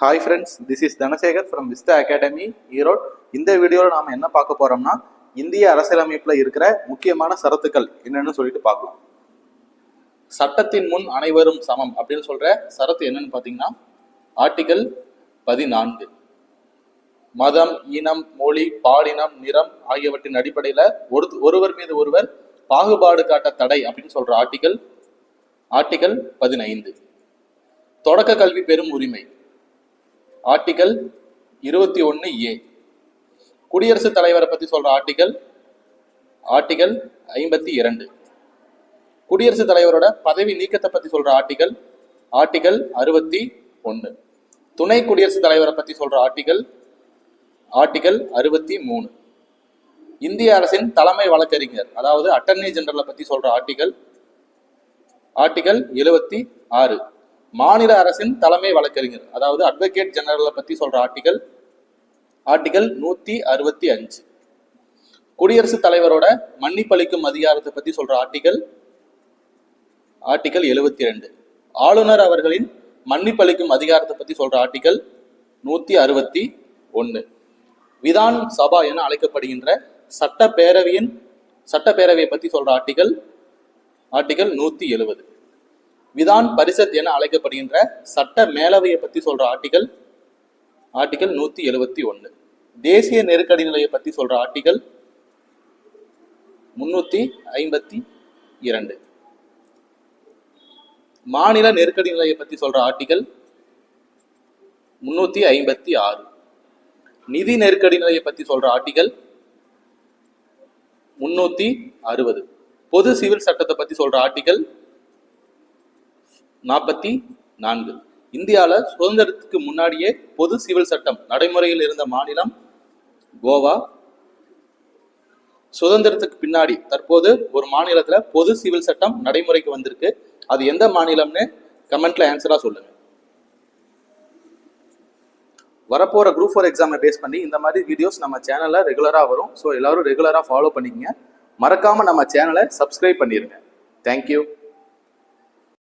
Hi friends this is Dhanasekar from Vista academy Erode இந்த வீடியோவில் நாம் என்ன பார்க்க போகிறோம்னா இந்திய அரசியலமைப்பில் இருக்கிற முக்கியமான சரத்துக்கள் என்னன்னு சொல்லிட்டு பார்க்கலாம். சட்டத்தின் முன் அனைவரும் சமம் அப்படின்னு சொல்கிற சரத்து என்னன்னு பார்த்தீங்கன்னா ஆர்டிகல் பதினான்கு. மதம் இனம் மொழி பாலினம் நிறம் ஆகியவற்றின் அடிப்படையில் ஒரு ஒருவர் மீது ஒருவர் பாகுபாடு காட்ட தடை அப்படின்னு சொல்கிற ஆர்டிகல் ஆர்டிகல் பதினைந்து. தொடக்க கல்வி பெறும் உரிமை. ஆர்டிகல் இருபத்தி ஒன்று ஏ குடியரசுத் தலைவரை பற்றி சொல்கிற ஆர்டிகல் ஆர்டிகல் ஐம்பத்தி இரண்டு. குடியரசுத் தலைவரோட பதவி நீக்கத்தை பற்றி சொல்கிற ஆர்டிகல் ஆர்டிகல் அறுபத்தி ஒன்று துணை குடியரசுத் தலைவரை பற்றி சொல்கிற ஆர்டிகல் ஆர்டிகல் அறுபத்தி மூணு. இந்திய அரசின் தலைமை வழக்கறிஞர் அதாவது அட்டர்னி ஜெனரலை பற்றி சொல்கிற ஆர்டிகல் ஆர்டிகல் எழுபத்தி ஆறு. மாநில அரசின் தலைமை வழக்கறிஞர் அதாவது அட்வொகேட் ஜெனரலை பத்தி சொல்ற ஆர்டிகல் ஆர்டிகல் நூத்தி அறுபத்தி அஞ்சு. குடியரசுத் தலைவரோட மன்னிப்பளிக்கும் அதிகாரத்தை பத்தி சொல்ற ஆர்டிகல் ஆர்டிகல் எழுபத்தி ரெண்டு ஆளுநர் அவர்களின் மன்னிப்பளிக்கும் அதிகாரத்தை பத்தி சொல்ற ஆர்டிகல் நூத்தி அறுபத்தி ஒன்னு. விதான் சபா என அழைக்கப்படுகின்ற சட்டப்பேரவையின் சட்டப்பேரவையை பத்தி சொல்ற ஆர்டிகல் ஆர்டிகல் நூத்தி எழுபது. விதான் பரிஷத் என அழைக்கப்படுகின்ற சட்ட மேலவையை பத்தி சொல்ற ஆர்டிகல் ஆர்டிகல் நூத்தி எழுபத்தி ஒன்னு தேசிய நெருக்கடி நிலையை பத்தி சொல்ற ஆர்டிகல் முன்னூத்தி ஐம்பத்தி இரண்டு. மாநில நெருக்கடி நிலையை பத்தி சொல்ற ஆர்டிகல் முன்னூத்தி ஐம்பத்தி ஆறு. நிதி நெருக்கடி நிலையை பத்தி சொல்ற ஆர்டிகல் முன்னூத்தி அறுபது. பொது சிவில் சட்டத்தை பத்தி சொல்ற ஆர்டிகல் நாற்பத்தி நான்கு. இந்தியாவில் சுதந்திரத்துக்கு முன்னாடியே பொது சிவில் சட்டம் நடைமுறையில் இருந்த மாநிலம் கோவா. சுதந்திரத்துக்கு பின்னாடி தற்போது ஒரு மாநிலத்தில் பொது சிவில் சட்டம் நடைமுறைக்கு வந்திருக்கு. அது எந்த மாநிலம்னு கமெண்ட்ல ஆன்சரா சொல்லுங்க. வரப்போற குரூப் ஃபோர் எக்ஸாமை பேஸ் பண்ணி இந்த மாதிரி வீடியோஸ் நம்ம சேனல்ல ரெகுலரா வரும். ஸோ எல்லாரும் ரெகுலரா ஃபாலோ பண்ணிக்கங்க. மறக்காம நம்ம சேனலை சப்ஸ்கிரைப் பண்ணிருங்க. தேங்க்யூ